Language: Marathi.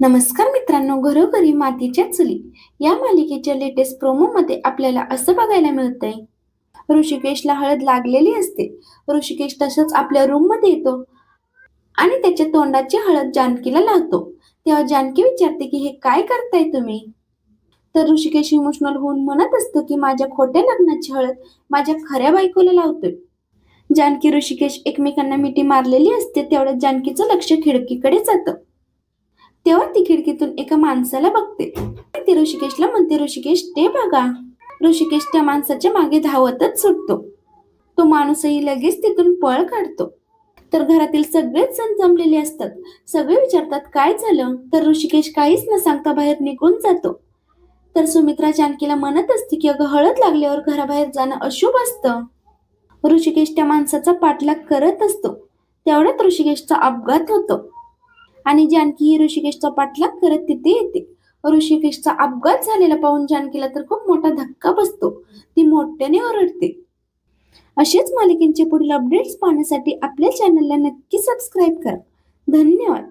नमस्कार मित्रांनो घरोघरी मातीच्या चुली या मालिकेच्या लेटेस्ट प्रोमो मध्ये आपल्याला असं बघायला मिळतंय. ऋषिकेशला हळद लागलेली असते. ऋषिकेश तसंच आपल्या रूममध्ये येतो. आणि त्याच्या तोंडाची हळद जानकीला लावतो. तेव्हा जानकी विचारते की हे काय करताय तुम्ही? तर ऋषिकेश इमोशनल होऊन म्हणत असतो की माझ्या खोट्या लग्नाची हळद माझ्या खऱ्या बायकोला लावतोय. जानकी ऋषिकेश एकमेकांना मिठी मारलेली असते तेवढ्यात जानकीचं लक्ष खिडकीकडे जातं. तेव्हा ती खिडकीतून एका माणसाला बघते. ती ऋषिकेशला? म्हणते ऋषिकेश ते बघा. ऋषिकेश त्या माणसाच्या मागे धावतच सुटतो. तो माणूसही लगेच तिथून पळ काढतो. तर घरातील सगळेच जण जमलेले असतात. सगळे विचारतात काय झालं? तर ऋषिकेश काहीच न सांगता बाहेर निघून जातो. तर सुमित्रा जानकीला म्हणत असते की अगं हळद लागल्यावर घराबाहेर जाणं अशुभ असतं. ऋषिकेश त्या माणसाचा पाठलाग करत असतो. तेवढ्यात ऋषिकेशचा अपघात होतो. आणि जानकी ही ऋषिकेशचा पाठलाग करत तिथे येते. ऋषिकेशचा अपघात झालेला पाहून जानकीला तर खूप मोठा धक्का बसतो. ती मोठ्याने ओरडते. असेच मालिकेंचे पुढील अपडेट्स पाहण्यासाठी आपल्या चॅनलला नक्की सबस्क्राईब करा. धन्यवाद.